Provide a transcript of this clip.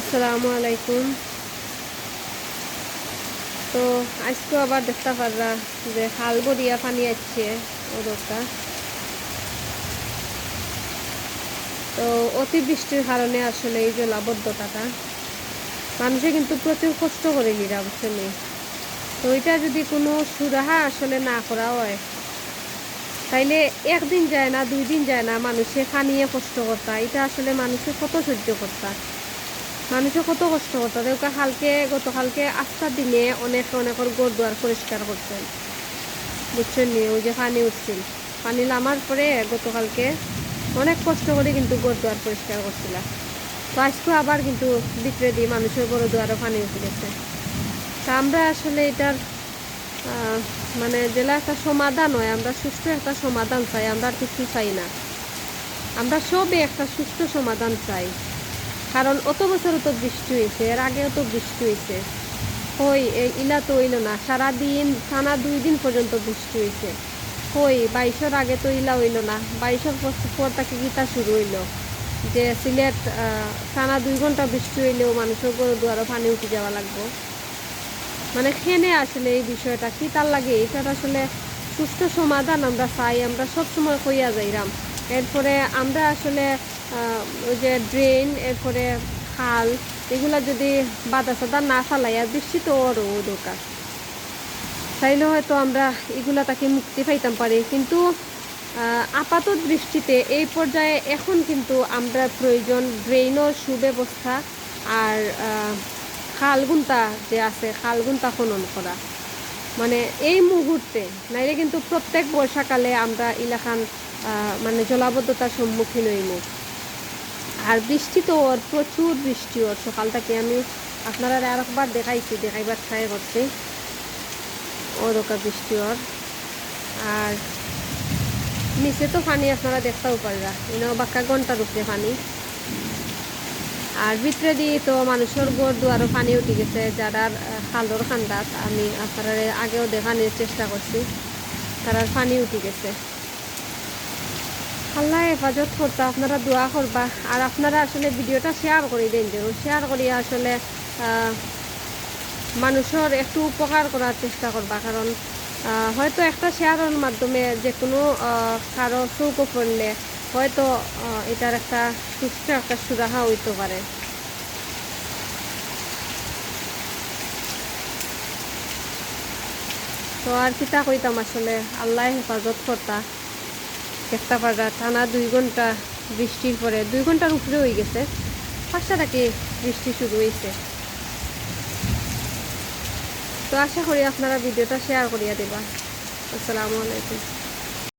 আসসালামু আলাইকুম। তো আজকে আবার দেখতে পাররা যে হাল বড়িয়া পানি আসছে ওদরটা তো অতিবৃষ্টির কারণে আসলে এই জলাবদ্ধতাটা মানুষে কিন্তু প্রচুর কষ্ট করে নিরা বুঝছেন তো এটা যদি কোনো সুরাহা আসলে না করা হয়, তাইলে একদিন যায় না, দুই দিন যায় না মানুষে খানিয়ে কষ্ট করতা। এটা আসলে মানুষে কত সহ্য করতা। মানুষে কত কষ্ট করতো। ওকে কালকে গতকালকে আস্তার দিনে অনেক অনেকের গোর দুয়ার পরিষ্কার করছেন বুঝছেন নি? ওই যে পানি উঠছিল। পানি নামার পরে গতকালকে অনেক কষ্ট করে কিন্তু গোর দুয়ার পরিষ্কার করছিল। তো আজকে আবার কিন্তু বিক্রে দিয়ে মানুষের গরু দুয়ারও পানি উঠে গেছে। তা আমরা আসলে এটার মানে যেটা একটা সমাধান হয়। আমরা সুষ্ঠু একটা সমাধান চাই। আমরা আর কিছু চাই না। আমরা সবই একটা সুষ্ঠু সমাধান চাই। কারণ অত বছর তো বৃষ্টি হয়েছে, এর আগেও তো বৃষ্টি হয়েছে। হই ইলা তো হইল না, সারাদিন, টানা দুই দিন পর্যন্ত বৃষ্টি হয়েছে। হই বাইশের আগে তো ইলা হইল না, বাইশের পর- থেকে গীতা শুরু হইল। যে সিলেট টানা দুই ঘণ্টা বৃষ্টি হইলেও মানুষের গরু দুয়ারও পানি উঠে যাওয়া লাগবো। মানে খেনে আসলে এই বিষয়টা, কি তার লাগে? এটার আসলে সুষ্ঠু সমাধান আমরা চাই, আমরা সবসময় কইয়া যাইরাম। এরপরে আমরা আসলে ওই যে ড্রেন এরপরে খাল, এগুলা যদি বাধা সাদা না ফালাইয়া বৃষ্টি তো ওরও দরকার। তাইলে হয়তো আমরা এগুলা তাকে মুক্তি পাইতাম পারি। কিন্তু আপাতত দৃষ্টিতে এই পর্যায়ে এখন কিন্তু আমরা প্রয়োজন ড্রেইনের সুব্যবস্থা আর খালগুন্তা যে আছে খালগুন্তা খনন করা। মানে এই মুহূর্তে, নাইলে কিন্তু প্রত্যেক বর্ষাকালে আমরা ইলাখান মানে জলাবদ্ধতার সম্মুখীন হইব আর বৃষ্টি তো ওর প্রচুর বৃষ্টি, ওর সকাল আমি আপনারা আর একবার দেখাইছি, দেখাইবার ট্রাই করছি। ওরকা বৃষ্টি ওর। আর নিচে তো পানি আপনারা দেখতেও পাররা এনেও বাক্কা ঘণ্টার উপরে পানি। আর ভিতরে দিয়ে তো মানুষের গড় দুয়ারও পানি উঠে গেছে, যারা খালর খান্দাত, আমি আপনারা আগেও দেখানোর চেষ্টা করছি, তারার পানি উঠে গেছে। আল্লাহ হেফাজত করতে আপনারা দোয়া করবা। আর আপনারা আসলে ভিডিওটা শেয়ার করে দেন যেন শেয়ার করিয়া আসলে মানুষের একটু উপকার করার চেষ্টা করবা। কারণ হয়তো একটা শেয়ারের মাধ্যমে যে কোনো কারও চৌক পড়লে হয়তো এটার একটা সুস্থ একটা সুরাহা হইতে পারে। তো আর কিতা কইতাম আসলে আল্লাহ হেফাজত করতা। দেখতে পারা টানা দুই ঘণ্টা বৃষ্টির পরে, দুই ঘণ্টার উপরে হয়ে গেছে। পাঁচটা থেকে বৃষ্টি শুরু হয়েছে। তো আশা করি আপনারা ভিডিওটা শেয়ার করিয়া দেবা। আসসালামু আলাইকুম।